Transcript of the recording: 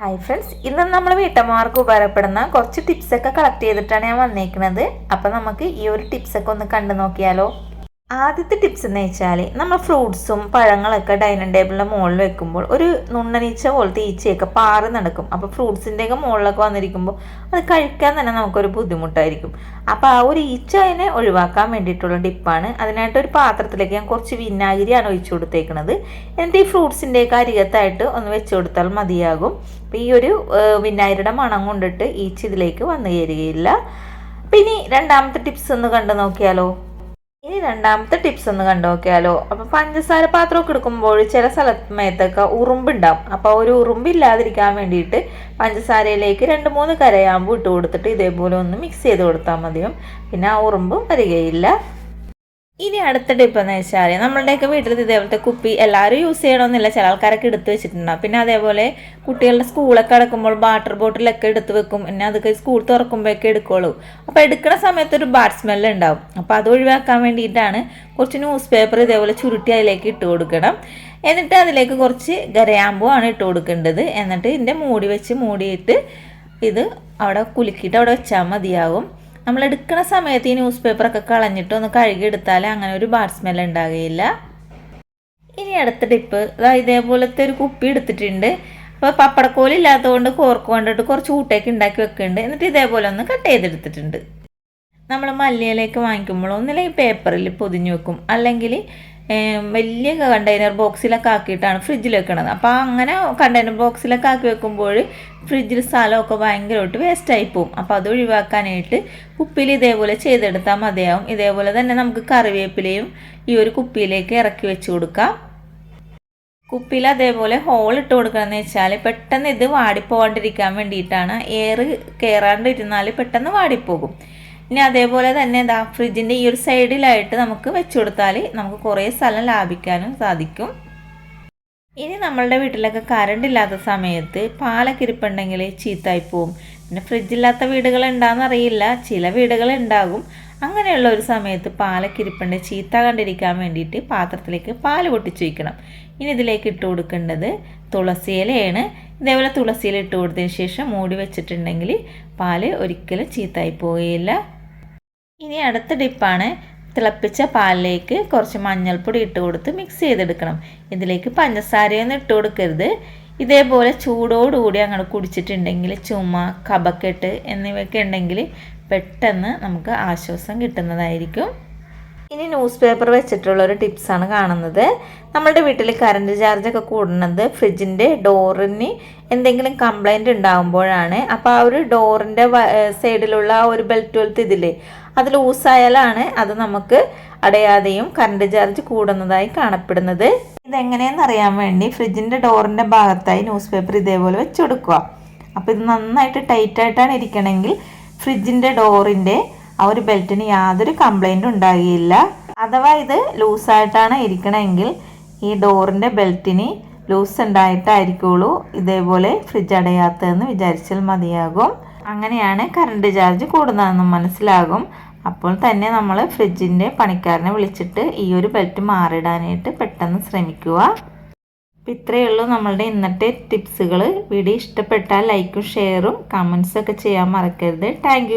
Hi friends ഇന്ന് നമ്മൾ വീട്ടമ്മമാർക്ക് ഉപകാരപ്പെടുന്ന കുറച്ച് ടിപ്സ് ഒക്കെ കളക്ട് ചെയ്തിട്ടാണ് ഞാൻ വന്നേക്കുന്നത് അപ്പം നമുക്ക് ഈ ഒരു ടിപ്സ് ഒക്കെ ഒന്ന് കണ്ടു നോക്കിയാലോ. ആദ്യത്തെ ടിപ്സ് എന്ന് വെച്ചാൽ നമ്മൾ ഫ്രൂട്ട്സും പഴങ്ങളൊക്കെ ഡൈനിങ് ടേബിളിന്റെ മുകളിൽ വെക്കുമ്പോൾ ഒരു നുണ്ണനീച്ച പോലത്തെ ഈച്ചയൊക്കെ പാറി നടക്കും. അപ്പോൾ ഫ്രൂട്ട്സിന്റെയൊക്കെ മുകളിലൊക്കെ വന്നിരിക്കുമ്പോൾ അത് കഴിക്കാൻ തന്നെ നമുക്കൊരു ബുദ്ധിമുട്ടായിരിക്കും. അപ്പോൾ ആ ഒരു ഈച്ച അതിനെ ഒഴിവാക്കാൻ വേണ്ടിയിട്ടുള്ള ടിപ്പാണ് അതിനായിട്ട് ഒരു പാത്രത്തിലേക്ക് ഞാൻ കുറച്ച് വിനാഗിരിയാണ് ഒഴിച്ചു കൊടുത്തേക്കുന്നത് എന്നിട്ട് ഈ ഫ്രൂട്ട്സിന്റെയൊക്കെ അരികത്തായിട്ട് ഒന്ന് വെച്ചു കൊടുത്താൽ മതിയാകും. അപ്പോൾ ഈ ഒരു വിനാഗിരിയുടെ മണം കൊണ്ടിട്ട് ഈച്ച ഇതിലേക്ക് വന്നു കയറുകയില്ല ഇനി രണ്ടാമത്തെ ടിപ്സ് ഒന്ന് കണ്ടു നോക്കിയാലോ? രണ്ടാമത്തെ ടിപ്സ് ഒന്ന് കണ്ടു നോക്കിയാലോ അപ്പൊ പഞ്ചസാര പാത്രമൊക്കെ എടുക്കുമ്പോൾ ചില സ്ഥലമേത്തൊക്കെ ഉറുമ്പുണ്ടാവും. അപ്പൊ ഒരു ഉറുമ്പില്ലാതിരിക്കാൻ വേണ്ടിയിട്ട് പഞ്ചസാരയിലേക്ക് രണ്ട് മൂന്ന് കരയാമ്പ് ഇട്ട് കൊടുത്തിട്ട് ഇതേപോലെ ഒന്ന് മിക്സ് ചെയ്ത് കൊടുത്താൽ മതിയും? പിന്നെ ആ ഉറുമ്പ് വരികയില്ല. ഇനി അടുത്ത ടിപ്പ് എന്ന് വെച്ചാൽ നമ്മളുടെയൊക്കെ വീട്ടിൽ ഇതേപോലത്തെ കുപ്പി എല്ലാവരും യൂസ് ചെയ്യണമെന്നില്ല. ചില ആൾക്കാരൊക്കെ എടുത്ത് വെച്ചിട്ടുണ്ടാവും പിന്നെ അതേപോലെ കുട്ടികളുടെ സ്കൂളൊക്കെ അടക്കുമ്പോൾ വാട്ടർ ബോട്ടിലൊക്കെ എടുത്ത് വെക്കും. പിന്നെ അതൊക്കെ സ്കൂൾ തുറക്കുമ്പോഴൊക്കെ എടുക്കുള്ളൂ. അപ്പോൾ എടുക്കുന്ന സമയത്ത് ഒരു ബാഡ് സ്മെല്ല് ഉണ്ടാവും. അപ്പോൾ അത് ഒഴിവാക്കാൻ വേണ്ടിയിട്ടാണ് കുറച്ച് ന്യൂസ് പേപ്പർ ഇതേപോലെ ചുരുട്ടി അതിലേക്ക് ഇട്ട് കൊടുക്കണം. എന്നിട്ട് അതിലേക്ക് കുറച്ച് ഗരയാമ്പൂ ആണ് ഇട്ട് കൊടുക്കേണ്ടത്. എന്നിട്ട് ഇതിന്റെ മൂടി വെച്ച് മൂടിയിട്ട് ഇത് അവിടെ കുലുക്കിയിട്ട് അവിടെ വെച്ചാൽ മതിയാകും നമ്മൾ എടുക്കുന്ന സമയത്ത് ഈ ന്യൂസ് പേപ്പറൊക്കെ കളഞ്ഞിട്ട് ഒന്ന് കഴുകിയെടുത്താൽ അങ്ങനെ ഒരു ബാഡ് സ്മെൽ ഉണ്ടാകുകയില്ല. ഇനി അടുത്ത ടിപ്പ് ഇതേപോലത്തെ ഒരു കുപ്പി എടുത്തിട്ടുണ്ട്. അപ്പോൾ പപ്പടക്കോൽ ഇല്ലാത്തതുകൊണ്ട് കോർക്ക് കൊണ്ടിട്ട് കുറച്ച് ഊട്ടയൊക്കെ ഉണ്ടാക്കി വെക്കുന്നുണ്ട്. എന്നിട്ട് ഇതേപോലെ ഒന്ന് കട്ട് ചെയ്തെടുത്തിട്ടുണ്ട്. നമ്മൾ മല്ലിയിലേക്ക് വാങ്ങിക്കുമ്പോൾ ഒന്നില്ലെങ്കിൽ പേപ്പറിൽ പൊതിഞ്ഞ് വെക്കും. അല്ലെങ്കിൽ വലിയ കണ്ടെയ്നർ ബോക്സിലൊക്കെ ആക്കിയിട്ടാണ് ഫ്രിഡ്ജിൽ വെക്കണത്. അപ്പോൾ അങ്ങനെ കണ്ടെയ്നർ ബോക്സിലൊക്കെ ആക്കി വെക്കുമ്പോൾ ഫ്രിഡ്ജിൽ സ്ഥലമൊക്കെ ഭയങ്കരമായിട്ട് വേസ്റ്റായി പോകും അപ്പോൾ അത് ഒഴിവാക്കാനായിട്ട് കുപ്പിയിൽ ഇതേപോലെ ചെയ്തെടുത്താൽ മതിയാവും. ഇതേപോലെ തന്നെ നമുക്ക് കറിവേപ്പിലയും ഈ ഒരു കുപ്പിയിലേക്ക് ഇറക്കി വെച്ച് കൊടുക്കാം. കുപ്പിയിൽ അതേപോലെ ഹോൾ ഇട്ട് കൊടുക്കണമെന്ന് വെച്ചാൽ പെട്ടെന്ന് ഇത് വാടിപ്പോകാണ്ടിരിക്കാൻ വേണ്ടിയിട്ടാണ്. എയർ കയറാണ്ടിരുന്നാൽ പെട്ടെന്ന് വാടിപ്പോകും. ഇനി അതേപോലെ തന്നെ ഇതാ ഫ്രിഡ്ജിന്റെ ഈ ഒരു സൈഡിലായിട്ട് നമുക്ക് വെച്ച് കൊടുത്താൽ നമുക്ക് കുറേ സ്ഥലം ലാഭിക്കാനും സാധിക്കും. ഇനി നമ്മളുടെ വീട്ടിലൊക്കെ കറണ്ട് ഇല്ലാത്ത സമയത്ത് പാലൊക്കെ ഇരിപ്പുണ്ടെങ്കിൽ ചീത്തായി പോവും. പിന്നെ ഫ്രിഡ്ജില്ലാത്ത വീടുകൾ അറിയില്ല. ചില വീടുകൾ ഉണ്ടാകും. അങ്ങനെയുള്ള ഒരു സമയത്ത് പാലൊക്കെ ഇരിപ്പുണ്ട്. ചീത്ത കണ്ടിരിക്കാൻ വേണ്ടിയിട്ട് പാത്രത്തിലേക്ക് പാൽ പൊട്ടിച്ചു വയ്ക്കണം. ഇനി ഇതിലേക്ക് ഇട്ട് കൊടുക്കേണ്ടത് തുളസിയിലയാണ് ഇതേപോലെ തുളസിയില ഇട്ട് കൊടുത്തതിന് ശേഷം മൂടി വെച്ചിട്ടുണ്ടെങ്കിൽ പാൽ ഒരിക്കലും ചീത്തായി പോവുകയില്ല ഇനി അടുത്ത ടിപ്പാണ് തിളപ്പിച്ച പാലിലേക്ക് കുറച്ച് മഞ്ഞൾപ്പൊടി ഇട്ട് കൊടുത്ത് മിക്സ് ചെയ്തെടുക്കണം. ഇതിലേക്ക് പഞ്ചസാരയൊന്നും ഇട്ട് കൊടുക്കരുത്. ഇതേപോലെ ചൂടോടുകൂടി അങ്ങോട്ട് കുടിച്ചിട്ടുണ്ടെങ്കിൽ ചുമ കബക്കെട്ട് എന്നിവയൊക്കെ ഉണ്ടെങ്കിൽ പെട്ടെന്ന് നമുക്ക് ആശ്വാസം കിട്ടുന്നതായിരിക്കും. ഇനി ന്യൂസ് പേപ്പർ വെച്ചിട്ടുള്ള ഒരു ടിപ്സാണ് കാണുന്നത്. നമ്മളുടെ വീട്ടിൽ കറണ്ട് ചാർജൊക്കെ കൂടുന്നത് ഫ്രിഡ്ജിന്റെ ഡോറിന് എന്തെങ്കിലും കംപ്ലൈന്റ് ഉണ്ടാകുമ്പോഴാണ് അപ്പോൾ ആ ഒരു ഡോറിന്റെ സൈഡിലുള്ള ആ ഒരു ബെൽറ്റ് പോലത്തെ ഇതില്ലേ അത് ലൂസായാലാണ് അത് നമുക്ക് അടയാതെയും കറണ്ട് ചാർജ് കൂടുന്നതായി കാണപ്പെടുന്നത്. ഇതെങ്ങനെയെന്ന് അറിയാൻ വേണ്ടി ഫ്രിഡ്ജിന്റെ ഡോറിന്റെ ഭാഗത്തായി ന്യൂസ് പേപ്പർ ഇതേപോലെ വെച്ച് കൊടുക്കുക. അപ്പോൾ ഇത് നന്നായിട്ട് ടൈറ്റായിട്ടാണ് ഇരിക്കണമെങ്കിൽ ഫ്രിഡ്ജിന്റെ ഡോറിന്റെ ആ ഒരു ബെൽറ്റിന് യാതൊരു കംപ്ലൈന്റും ഉണ്ടാകുകയില്ല അഥവാ ഇത് ലൂസായിട്ടാണ് ഇരിക്കണമെങ്കിൽ ഈ ഡോറിന്റെ ബെൽറ്റിന് ലൂസ് ഉണ്ടായിട്ടായിരിക്കുള്ളൂ ഇതേപോലെ ഫ്രിഡ്ജ് അടയാത്തതെന്ന് വിചാരിച്ചാൽ മതിയാകും. അങ്ങനെയാണ് കറണ്ട് ചാർജ് കൂടുന്നതെന്ന് മനസ്സിലാകും. അപ്പോൾ തന്നെ നമ്മൾ ഫ്രിഡ്ജിന്റെ പണിക്കാരനെ വിളിച്ചിട്ട് ഈ ഒരു ബെൽറ്റ് മാറിയിടാനായിട്ട് പെട്ടെന്ന് ശ്രമിക്കുക. അപ്പം ഇത്രയേ ഉള്ളൂ നമ്മളുടെ ഇന്നത്തെ ടിപ്സുകൾ വീഡിയോ ഇഷ്ടപ്പെട്ടാൽ ലൈക്കും ഷെയറും കമൻസും ഒക്കെ ചെയ്യാൻ മറക്കരുത്. താങ്ക്